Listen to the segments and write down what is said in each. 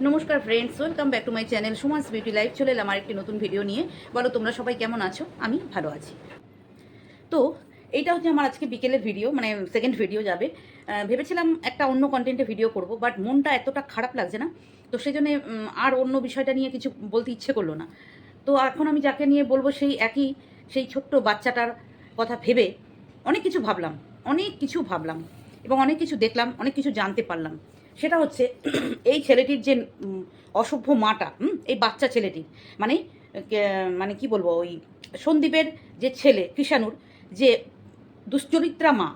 নমস্কার friends welcome back to my channel Suma's beauty life চলে এলাম আমার একটি নতুন ভিডিও নিয়ে। বলো, তোমরা সবাই কেমন আছো? আমি ভালো আছি। তো, এইটা হচ্ছে আমার আজকে বিকেলের ভিডিও মানে সেকেন্ড ভিডিও যাবে। ভেবেছিলাম একটা অন্য কন্টেন্টে ভিডিও করব বাট মনটা এতটা খারাপ লাগছে না। তো সেই জন্যে আর অন্য বিষয়টা নিয়ে কিছু বলতে ইচ্ছে করল না। তো এখন আমি যাকে নিয়ে বলব, সেই একই, সেই ছোট্ট বাচ্চাটার কথা ভেবে অনেক কিছু ভাবলাম, অনেক কিছু ভাবলাম এবং অনেক কিছু দেখলাম, অনেক কিছু জানতে পারলাম। সেটা হচ্ছে এই ছেলেটির যে অসভ্য মাটা এই বাচ্চা ছেলেটির মানে মানে কি বলব, ওই সন্দীপের যে ছেলে, কৃষাণুর, যে দুশ্চরিত্রা মা,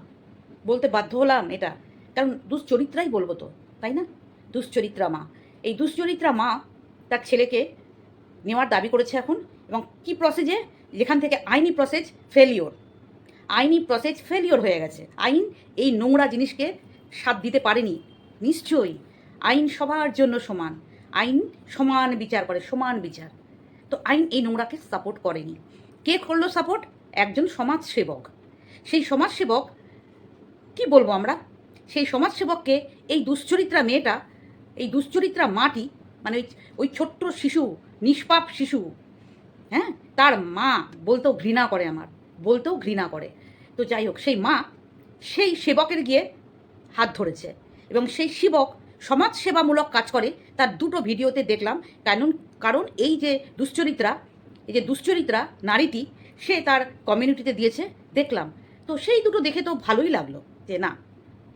বলতে বাধ্য হলাম এটা, কারণ দুশ্চরিত্রাই বলব তো, তাই না? দুশ্চরিত্রা মা। এই দুশ্চরিত্রা মা তার ছেলেকে নেওয়ার দাবি করেছে এখন, এবং কি প্রসেসে যেখান থেকে আইনি প্রসেস ফেলিওর আইনি প্রসেস ফেলিওর হয়ে গেছে। আইন এই নোংরা জিনিসকে সাথ দিতে পারেনি। নিশ্চয়ই, আইন সবার জন্য সমান। আইন সমান বিচার করে, সমান বিচার। তো আইন এই নোংরাকে সাপোর্ট করেনি। কে করল সাপোর্ট একজন সমাজসেবক। সেই সমাজসেবক কি বলব আমরা? সেই সমাজসেবককে এই দুশ্চরিত্রা মেয়েটা, এই দুশ্চরিত্রা মাটি মানে ওই ওই ছোট্ট শিশু, নিষ্পাপ শিশু হ্যাঁ? তার মা বলতেও ঘৃণা করে আমার, বলতেও ঘৃণা করে। তো যাই হোক, সেই মা সেই সেবকের গিয়ে হাত ধরেছে। এবং সেই সেবক সমাজ সেবামূলক কাজ করে। তার দুটো ভিডিওতে দেখলাম। কারণ কারণ এই যে দুশ্চরিত্রা, এই যে দুশ্চরিত্রা নারীটি, সে তার কমিউনিটিতে দিয়েছে, দেখলাম। তো সেই দুটো দেখে তো ভালোই লাগল যে না,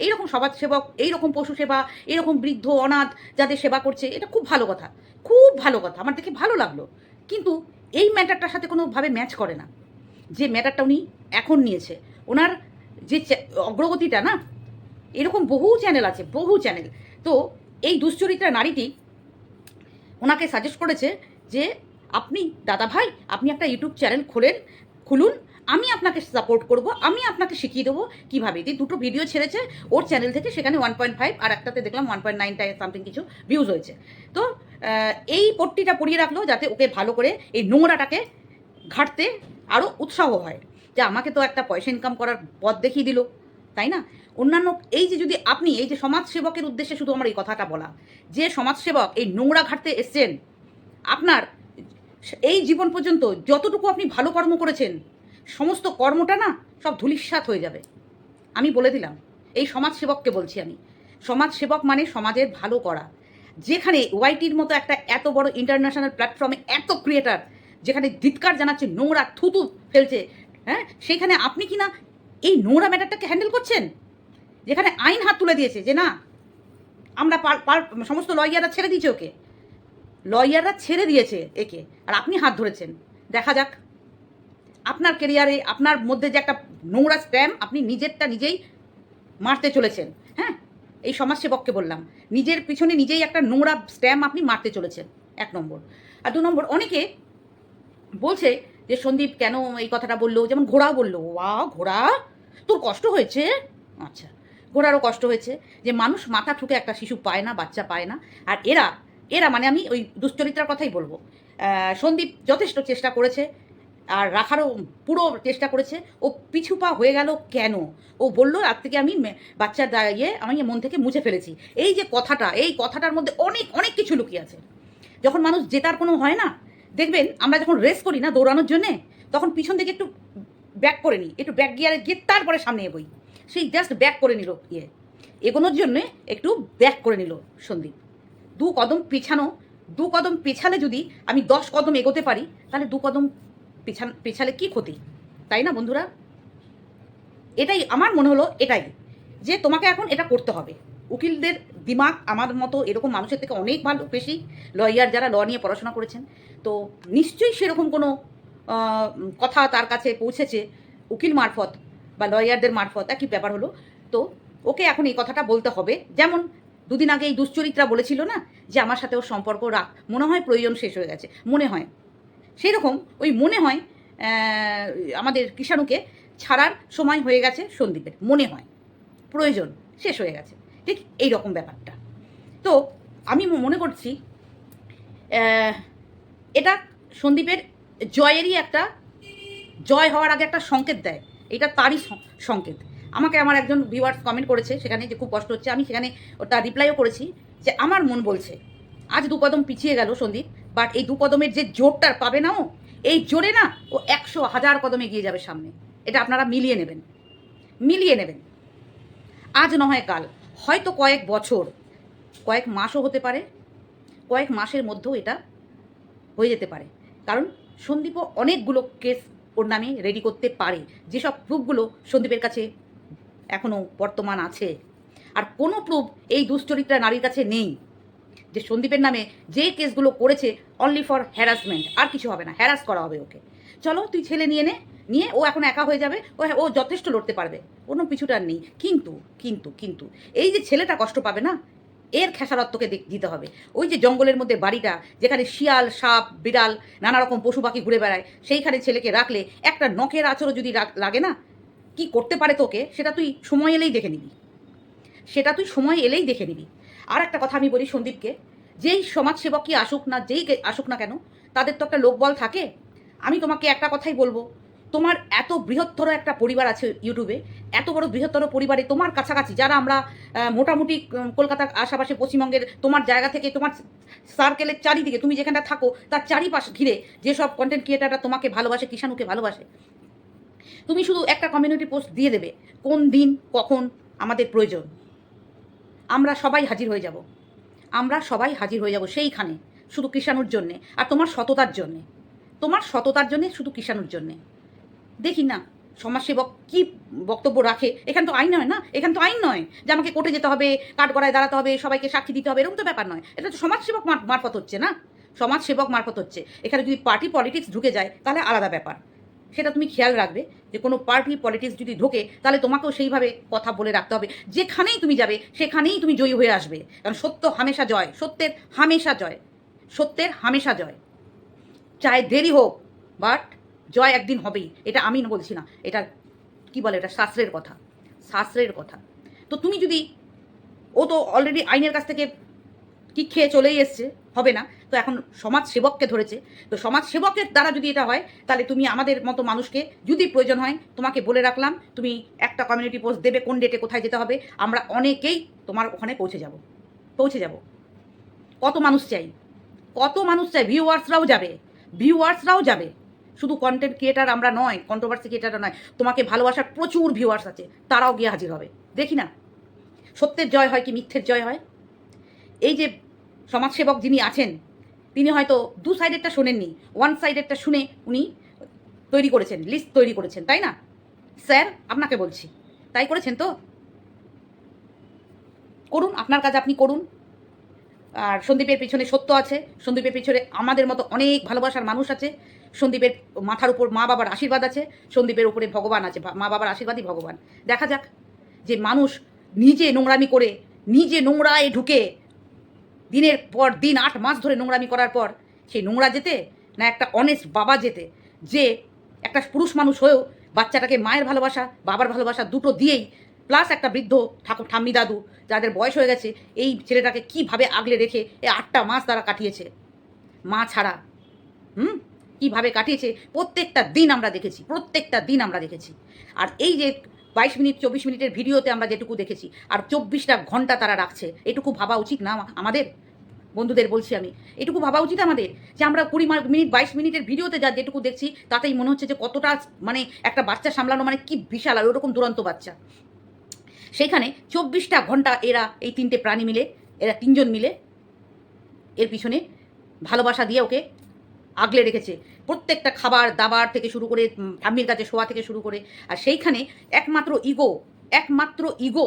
এইরকম সমাজ সেবক এইরকম পশু সেবা, এইরকম বৃদ্ধ, অনাথ যাদের সেবা করছে, এটা খুব ভালো কথা, খুব ভালো কথা, আমার দেখে ভালো লাগল। কিন্তু এই ম্যাটারটার সাথে কোনোভাবে ম্যাচ করে না। যে ম্যাটারটা উনি এখন নিয়েছে, ওনার যে অগ্রগতিটা না এরকম বহু চ্যানেল আছে, বহু চ্যানেল তো এই দুশ্চরিত্রা নারীটি ওনাকে সাজেস্ট করেছে যে, আপনি দাদা ভাই, আপনি একটা ইউটিউব চ্যানেল খোলেন, খুলুন, আমি আপনাকে সাপোর্ট করব, আমি আপনাকে শিখিয়ে দেবো কীভাবে। এই দুটো ভিডিও ছেড়েছে, ওর চ্যানেল থেকে সেখানে ওয়ান পয়েন্ট ফাইভ আর একটাতে দেখলাম one point nine time something কিছু ভিউজ হয়েছে। তো এই পট্টিটা পরিয়ে রাখল যাতে ওকে ভালো করে এই নোংরাটাকে ঘাটতে আরও উৎসাহ হয়। যে আমাকে তো একটা পয়সা ইনকাম করার পথ দেখিয়ে দিল। তাই না? অন্যান্য এই যে যদি আপনি, এই যে সমাজসেবকের উদ্দেশ্যে শুধু আমার এই কথাটা বলা, যে সমাজসেবক এই নোংরা ঘাটতে এসছেন, আপনার এই জীবন পর্যন্ত যতটুকু আপনি ভালো কর্ম করেছেন, সমস্ত কর্মটা না সব ধূলিসাৎ হয়ে যাবে। আমি বলে দিলাম, এই সমাজসেবককে বলছি আমি। সমাজসেবক মানে সমাজের ভালো করা। যেখানে ওয়াইটির মতো একটা এত বড় ইন্টারন্যাশনাল প্ল্যাটফর্মে এত ক্রিয়েটার, যেখানে ধিৎকার জানাচ্ছে, নোংরা থুতু ফেলছে হ্যাঁ? সেখানে আপনি কি না এই নোংরা ম্যাটারটাকে হ্যান্ডেল করছেন? যেখানে আইন হাত তুলে দিয়েছে যে না, আমরা সমস্ত লয়াররা ছেড়ে দিয়েছে ওকে। লয়াররা ছেড়ে দিয়েছে একে, আর আপনি হাত ধরেছেন। দেখা যাক। আপনার কেরিয়ারে আপনার মধ্যে যে একটা নোংরা স্প্যাম, আপনি নিজেরটা নিজেই মারতে চলেছেন হ্যাঁ? এই সমাজসেবককে বললাম। নিজের পিছনে নিজেই একটা নোংরা স্ট্যাম্প আপনি মারতে চলেছেন, এক নম্বর। আর দু নম্বর, অনেকে বলছে যে, সন্দীপ কেন এই কথাটা বলল? যেমন ঘোড়া বলল, ওয়া, ঘোড়া? তোর কষ্ট হয়েছে? আচ্ছা ঘোড়ারও কষ্ট হয়েছে যে মানুষ মাথা ঠুকে একটা শিশু পায় না, বাচ্চা পায় না। আর এরা এরা মানে আমি ওই দুশ্চরিত্রার কথাই বলব। সন্দীপ যথেষ্ট চেষ্টা করেছে, আর রাখারও পুরো চেষ্টা করেছে। ও পিছু পা হয়ে গেল কেন? ও বলল আজ থেকে আমি বাচ্চার দা- ইয়ে আমি মন থেকে মুছে ফেলেছি। এই যে কথাটা, এই কথাটার মধ্যে অনেক অনেক কিছু লুকিয়ে আছে। যখন মানুষ জেতার কোনো হয় না, দেখবেন আমরা যখন রেস করি না দৌড়ানোর জন্যে, তখন পিছন থেকে একটু ব্যাক করে নিই। একটু ব্যাক গিয়ারে গিয়ে তারপরে সামনে এগোই। সেই জাস্ট ব্যাক করে নিল ইয়ে এগোনোর জন্যে একটু ব্যাক করে নিল সন্দীপ। দু কদম পিছানো, দু কদম পেছালে যদি আমি দশ কদম এগোতে পারি, তাহলে দু কদম পিছান, পেছালে কি ক্ষতি? তাই না বন্ধুরা? এটাই আমার মনে হলো এটাই, যে তোমাকে এখন এটা করতে হবে। উকিলদের দিমাগ আমার মতো এরকম মানুষের থেকে অনেক ভালো, বেশি লয়ার যারা ল নিয়ে পড়াশোনা করেছেন। তো নিশ্চয়ই সেরকম কোনো কথা তার কাছে পৌঁছেছে উকিল মারফত বা লয়ারদের মারফত, একই ব্যাপার হলো। তো ওকে এখন এই কথাটা বলতে হবে। যেমন দুদিন আগে এই দুশ্চরিত্রা বলেছিল না যে আমার সাথে ওর সম্পর্ক রাখ। মনে হয় প্রয়োজন শেষ হয়ে গেছে। মনে হয়। সেই রকম ওই মনে হয় আমাদের কিষাণুকে ছাড়ার সময় হয়ে গেছে সন্দীপের। মনে হয়। প্রয়োজন শেষ হয়ে গেছে। ঠিক এই রকম ব্যাপারটা। তো আমি মনে করছি এটা সন্দীপের জয়েরই একটা, জয় হওয়ার আগে একটা সংকেত দেয়। এটা তারই সংকেত। আমাকে আমার একজন ভিউয়ার্স কমেন্ট করেছে সেখানে যে খুব কষ্ট হচ্ছে। আমি সেখানে ওটা রিপ্লাইও করেছি যে আমার মন বলছে, আজ দু কদম পিছিয়ে গেল সন্দীপ বাট এই দু কদমের যে জোরটা পাবে না ও, এই জোরে না ও একশো হাজার কদমে এগিয়ে যাবে সামনে। এটা আপনারা মিলিয়ে নেবেন। মিলিয়ে নেবেন। আজ নয় কাল, হয়তো কয়েক বছর, কয়েক মাসও হতে পারে, কয়েক মাসের মধ্যেও এটা হয়ে যেতে পারে। কারণ সন্দীপও অনেকগুলো কেস ওর নামে রেডি করতে পারে। যেসব প্রুফগুলো সন্দীপের কাছে এখনও বর্তমান আছে। আর কোনো প্রুফ এই দুশ্চরিত্রা নারীর কাছে নেই। যে সন্দীপের নামে যে কেসগুলো করেছে অনলি ফর হ্যারাসমেন্ট আর কিছু হবে না হ্যারাস করা হবে ওকে। চলো, তুই ছেলে নিয়ে নে, নিয়ে ও এখন একা হয়ে যাবে, ও ও যথেষ্ট লড়তে পারবে। কোনো পিছুটা আর নেই। কিন্তু কিন্তু কিন্তু, এই যে ছেলেটা কষ্ট পাবে না এর খেসারত্বকে দেখ- দিতে হবে। ওই যে জঙ্গলের মধ্যে বাড়িটা, যেখানে শিয়াল, সাপ, বিড়াল, নানা রকম পশু পাখি ঘুরে বেড়ায়, সেইখানে ছেলেকে রাখলে একটা নখের আচরও যদি লাগে না, কি করতে পারে তোকে? সেটা তুই সময় এলেই দেখে নিবি। সেটা তুই সময় এলেই দেখে নিবি। আর একটা কথা আমি বলি সন্দীপকে, যেই সমাজসেবকই আসুক না, যেই আসুক না কেন, তাদের তো একটা লোকবল থাকে। আমি তোমাকে একটা কথাই বলব তোমার এত বৃহত্তর একটা পরিবার আছে ইউটিউবে, এত বড় বৃহত্তর পরিবারে তোমার কাছাকাছি, যারা আমরা মোটামুটি কলকাতার আশেপাশে পশ্চিমবঙ্গের, তোমার জায়গা থেকে, তোমার সার্কেলের চারিদিকে, তুমি যেখানটা থাকো, তার চারিপাশ ঘিরে যেসব কন্টেন্ট ক্রিয়েটাররা তোমাকে ভালোবাসে, কিষাণুকে ভালোবাসে, তুমি শুধু একটা কমিউনিটি পোস্ট দিয়ে দেবে, কোন দিন, কখন আমাদের প্রয়োজন। আমরা সবাই হাজির হয়ে যাব। আমরা সবাই হাজির হয়ে যাব সেইখানে, শুধু কৃষাণুর জন্যে, আর তোমার সততার জন্যে। তোমার সততার জন্যে, শুধু কৃষাণুর জন্যে। দেখি না, সমাজসেবক কি বক্তব্য রাখে? এখান তো আইন নয় না? এখান তো আইন নয় যে আমাকে কোর্টে যেতে হবে, কাঠগড়ায় দাঁড়াতে হবে, সবাইকে সাক্ষী দিতে হবে, এরকম তো ব্যাপার নয়। এটা তো সমাজসেবক মার- মারফত হচ্ছে না? সমাজসেবক মারফত হচ্ছে। এখানে যদি পার্টি পলিটিক্স ঢুকে যায়, তাহলে আলাদা ব্যাপার। সেটা তুমি খেয়াল রাখবে যে কোনো পার্টি পলিটিক্স যদি ঢোকে, তাহলে তোমাকেও সেইভাবে কথা বলে রাখতে হবে। যেখানেই তুমি যাবে, সেখানেই তুমি জয়ী হয়ে আসবে। কারণ সত্য হামেশা জয়, সত্যের হামেশা জয়, সত্যের হামেশা জয়। চাই দেরি হোক বাট জয় একদিন হবেই, এটা আমি বলছি না, এটা কি বলে এটা, শাস্ত্রের কথা শাস্ত্রের কথা। তো তুমি যদি, ও তো অলরেডি আইনের কাছ থেকে কি খেয়ে চলেই এসছে, হবে না, তো এখন সমাজ সেবককে ধরেছে, তো সমাজ সেবকের দ্বারা যদি এটা হয়, তাহলে তুমি আমাদের মতো মানুষকে যদি প্রয়োজন হয়, তোমাকে বলে রাখলাম, তুমি একটা কমিউনিটি পোস্ট দেবে কোন ডেটে কোথায় যেতে হবে, আমরা অনেকেই তোমার ওখানে পৌঁছে যাব পৌঁছে যাব। কত মানুষ চাই, কত মানুষ চাই ভিউয়ার্সরাও যাবে ভিউয়ার্সরাও যাবে। শুধু কন্টেন্ট ক্রিয়েটার আমরা নয় কন্ট্রোভার্সি ক্রিয়েটার নয়, তোমাকে ভালোবাসার প্রচুর ভিউয়ার্স আছে, তারাও গিয়ে হাজির হবে। দেখি না, সত্যের জয় হয় কি মিথ্যের জয় হয়? এই যে সমাজসেবক যিনি আছেন, তিনি হয়তো দু সাইডেরটা শোনেননি ওয়ান সাইডেরটা শুনে উনি তৈরি করেছেন লিস্ট তৈরি করেছেন, তাই না? স্যার আপনাকে বলছি, তাই করেছেন তো? করুন, আপনার কাজ আপনি করুন। আর সন্দীপের পিছনে সত্য আছে, সন্দীপের পিছনে আমাদের মতো অনেক ভালোবাসার মানুষ আছে সন্দীপের মাথার উপর মা বাবার আশীর্বাদ আছে, সন্দীপের উপরে ভগবান আছে মা বাবার আশীর্বাদই ভগবান। দেখা যাক যে মানুষ নিজে নোংরামি করে, নিজে নোংরায় ঢুকে দিনের পর দিন, আট মাস ধরে নোংরামি করার পর সেই নোংরা যেতে না একটা অনেস্ট বাবা যেতে, যে একটা পুরুষ মানুষ হয়েও বাচ্চাটাকে মায়ের ভালোবাসা, বাবার ভালোবাসা দুটো দিয়েই প্লাস একটা বৃদ্ধ ঠাকুর, ঠাম্মি দাদু, যাদের বয়স হয়ে গেছে, এই ছেলেটাকে কীভাবে আগলে রেখে এই আটটা মাস তারা কাটিয়েছে? মা ছাড়া, হুম? কীভাবে কাটিয়েছে, প্রত্যেকটা দিন আমরা দেখেছি, প্রত্যেকটা দিন আমরা দেখেছি। আর এই যে বাইশ মিনিট, চব্বিশ মিনিটের ভিডিওতে আমরা যেটুকু দেখেছি, আর চব্বিশটা ঘণ্টা তারা রাখছে, এটুকু ভাবা উচিত না আমাদের? বন্ধুদের বলছি আমি, এটুকু ভাবা উচিত আমাদের? যে আমরা কুড়ি মিনিট, বাইশ মিনিটের ভিডিওতে যা যেটুকু দেখছি, তাতেই মনে হচ্ছে যে কতটা মানে একটা বাচ্চা সামলানো মানে কি বিশাল আর ওরকম দুরন্ত বাচ্চা। সেখানে চব্বিশটা ঘণ্টা এরা এই তিনটে প্রাণী মিলে, এরা তিনজন মিলে, এর পিছনে ভালোবাসা দিয়ে ওকে আগলে রেখেছে। প্রত্যেকটা খাবার, দাবার থেকে শুরু করে ঠাম্মির কাছে শোয়া থেকে শুরু করে। আর সেইখানে একমাত্র ইগো একমাত্র ইগো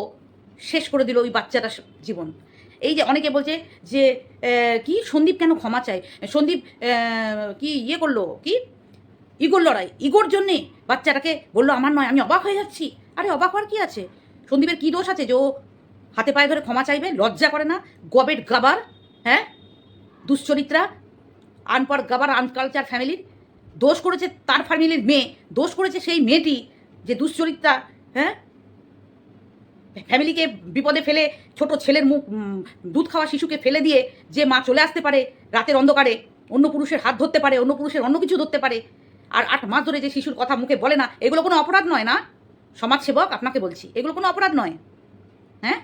শেষ করে দিল ওই বাচ্চাটার জীবন। এই যে অনেকে বলছে যে কি সন্দীপ কেন ক্ষমা চায়? সন্দীপ কি ইয়ে করল? কি? ইগোর লড়াই। ইগোর জন্যে বাচ্চাটাকে বলল, আমার নয়, আমি অবাক হয়ে যাচ্ছি। আরে, অবাক হওয়ার কী আছে? সন্দীপের কী দোষ আছে যে ও হাতে পায়ে ধরে ক্ষমা চাইবে? লজ্জা করে না? গবেট গাবার হ্যাঁ? দুশ্চরিত্রা আনপার গাবার আনকালচার ফ্যামিলির, দোষ করেছে তার ফ্যামিলির মেয়ে, দোষ করেছে সেই মেয়েটি যে দুশ্চরিত্রা হ্যাঁ? ফ্যামিলিকে বিপদে ফেলে ছোট ছেলের মুখ দুধ খাওয়া শিশুকে ফেলে দিয়ে যে মা চলে আসতে পারে রাতের অন্ধকারে, অন্য পুরুষের হাত ধরতে পারে, অন্য পুরুষের অন্য কিছু ধরতে পারে, আর আট মাস ধরে যে শিশুর কথা মুখে বলে না, এগুলো কোনো অপরাধ নয় না? সমাজসেবক আপনাকে বলছি, এগুলো কোনো অপরাধ নয় হ্যাঁ?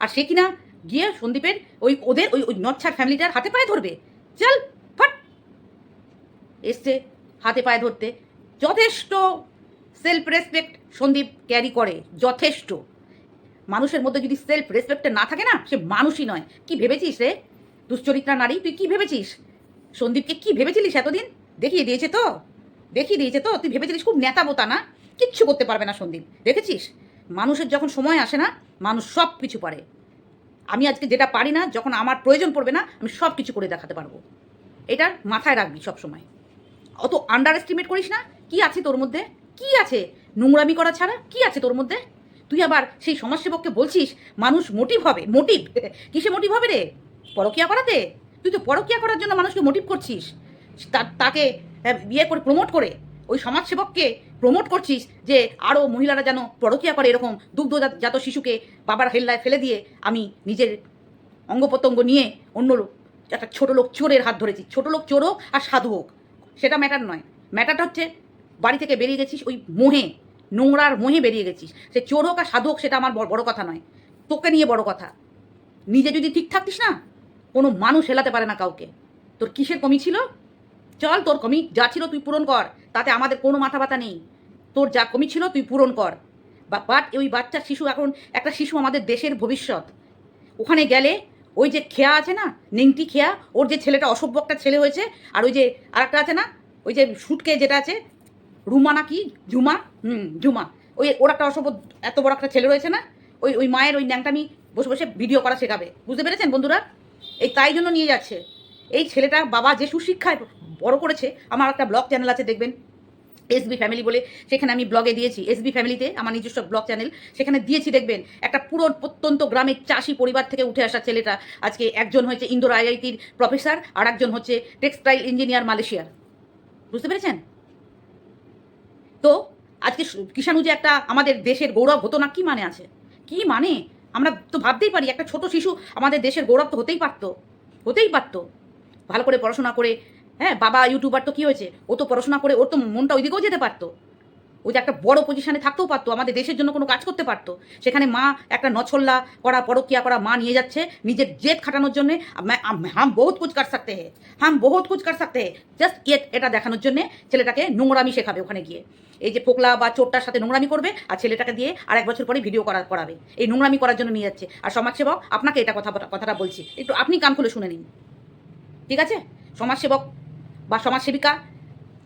আর সে কিনা গিয়ে সন্দীপের ওই ওদের ওই ওই নচ্ছার ফ্যামিলিটার হাতে পায়ে ধরবে, চল। এসছে হাতে পায়ে ধরতে। যথেষ্ট সেলফ রেসপেক্ট সন্দীপ ক্যারি করে, যথেষ্ট। মানুষের মধ্যে যদি সেলফ রেসপেক্টে না থাকে না, সে মানুষই নয়। কি ভেবেছিস রে? দুশ্চরিত্রা নারী, তুই কি ভেবেছিস? সন্দীপকে কি ভেবেছিলিস এতদিন? দেখিয়ে দিয়েছে তো। দেখিয়ে দিয়েছে তো। তুই ভেবেছিলিস খুব নেতা বোতা না? কিচ্ছু করতে পারবে না সন্দীপ। দেখেছিস? মানুষের যখন সময় আসে না, মানুষ সব কিছু পারে। আমি আজকে যেটা পারি না, যখন আমার প্রয়োজন পড়বে না, আমি সব কিছু করে দেখাতে পারব। এটার মাথায় রাখবি সব সময় অত আন্ডার এস্টিমেট করিস না। কি আছে তোর মধ্যে? কি আছে? নোংরামি করা ছাড়া কি আছে তোর মধ্যে? তুই আবার সেই সমাজসেবককে বলছিস, মানুষ মোটিভ হবে মোটিভ কিসে মোটিভ হবে রে? পরকিয়া করাতে? তুই তো পরকিয়া করার জন্য মানুষকে মোটিভ করছিস। তাকে বিয়ে করে প্রমোট করে, ওই সমাজসেবককে প্রমোট করছিস যে আরও মহিলারা যেন পরকিয়া করে এরকম দুগ্ধজাত শিশুকে বাবার হেল্লায় ফেলে দিয়ে আমি নিজের অঙ্গ প্রত্যঙ্গ নিয়ে অন্য একটা ছোটো লোক চোরের হাত ধরেছি। ছোটো লোক চোর হোক আর সাধু হোক। সেটা ম্যাটার নয়। ম্যাটারটা হচ্ছে বাড়ি থেকে বেরিয়ে গেছিস, ওই মোহে, নোংরার মোহে বেরিয়ে গেছিস। সে চোর হোক আর সাধু হোক, সেটা আমার বড়- কথা নয়। তোকে নিয়ে বড় কথা। নিজে যদি ঠিক থাকতিস না, কোনো মানুষ হেলাতে পারে না কাউকে। তোর কিসের কমি ছিল? চল তোর কমি, যা ছিল তুই পূরণ কর। তাতে আমাদের কোনো মাথা ব্যথা নেই। তোর যা কমি ছিল তুই পূরণ কর। বাট ওই বাচ্চা শিশু এখন, একটা শিশু আমাদের দেশের ভবিষ্যৎ। ওখানে গেলে ওই যে খেয়া আছে না, নেংটি খেয়া, ওর যে ছেলেটা অসভ্য একটা ছেলে হয়েছে, আর ওই যে আরেকটা আছে না, ওই যে শুটকে যেটা আছে, রুমা না কি, জুমা, হুম ঝুমা ওই ওর একটা অসভ্য এত বড় একটা ছেলে রয়েছে না, ওই ওই মায়ের ওই ন্যাংটামি বসে বসে ভিডিও করা শেখাবে, বুঝতে পেরেছেন বন্ধুরা? এই তাই জন্য নিয়ে যাচ্ছে। এই ছেলেটা বাবা যে সুশিক্ষায় বড় করেছে, আমার একটা ব্লগ চ্যানেল আছে, দেখবেন। এসবি ফ্যামিলি বলে সেখানে আমি ব্লগে দিয়েছি। এসবি ফ্যামিলিতে আমার নিজস্ব ব্লগ চ্যানেল সেখানে দিয়েছি দেখবেন, একটা পুরো প্রত্যন্ত গ্রামের চাষি পরিবার থেকে উঠে আসা ছেলেটা। আজকে একজন হয়েছে ইন্দোর আইআইটির প্রফেসর আর একজন হচ্ছে টেক্সটাইল ইঞ্জিনিয়ার মালয়েশিয়ার। বুঝতে পেরেছেন? তো আজকে কিষাণু যে একটা আমাদের দেশের গৌরব হতো না, কি মানে আছে? কি মানে? আমরা তো ভাবতেই পারি, একটা ছোট শিশু আমাদের দেশের গৌরব তো হতেই পারতো। হতেই পারতো। ভালো করে পড়াশোনা করে হ্যাঁ বাবা ইউটিউবার তো কী হয়েছে? ও তো পড়াশোনা করে, ওর তো মনটা ওইদিকেও যেতে পারতো। ও যে একটা বড় পজিশনে থাকতেও পারতো, আমাদের দেশের জন্য কোনো কাজ করতে পারতো। সেখানে মা একটা নছল্লা করা, পরকিয়া করা মা নিয়ে যাচ্ছে, নিজের জেদ খাটানোর জন্যে। হাম বহুত কুচ কাট সাকতে হে হাম বহুত কুচ কাট সাকতে হে জাস্ট ইয়েট এটা দেখানোর জন্যে ছেলেটাকে নোংরামি শেখাবে ওখানে গিয়ে। এই যে পোকলা বা চোরটার সাথে নোংরামি করবে আর ছেলেটাকে দিয়ে আর এক বছর পরে ভিডিও করা, করাবে। এই নোংরামি করার জন্য নিয়ে যাচ্ছে। আর সমাজসেবক, আপনাকে এটা কথা কথাটা বলছি। একটু আপনি কান খুলে শুনে নিন। ঠিক আছে? সমাজসেবক বা সমাজসেবিকা,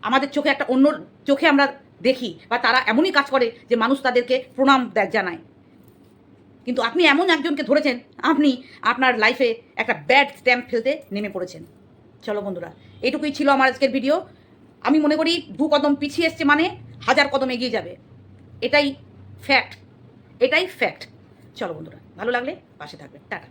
আমাদের চোখে একটা অন্য চোখে আমরা দেখি বা তারা এমনই কাজ করে যে মানুষ তাদেরকে প্রণাম জানায়। কিন্তু আপনি এমন একজনকে ধরেছেন, আপনি আপনার লাইফে একটা ব্যাড স্ট্যাম্প ফেলতে নেমে পড়েছেন। চলো বন্ধুরা, এটুকুই ছিল আমার আজকের ভিডিও আমি মনে করি দু কদম পিছিয়ে এসছে মানে হাজার কদম এগিয়ে যাবে। এটাই ফ্যাক্ট এটাই ফ্যাক্ট চলো বন্ধুরা, ভালো লাগলে পাশে থাকবে টাটা।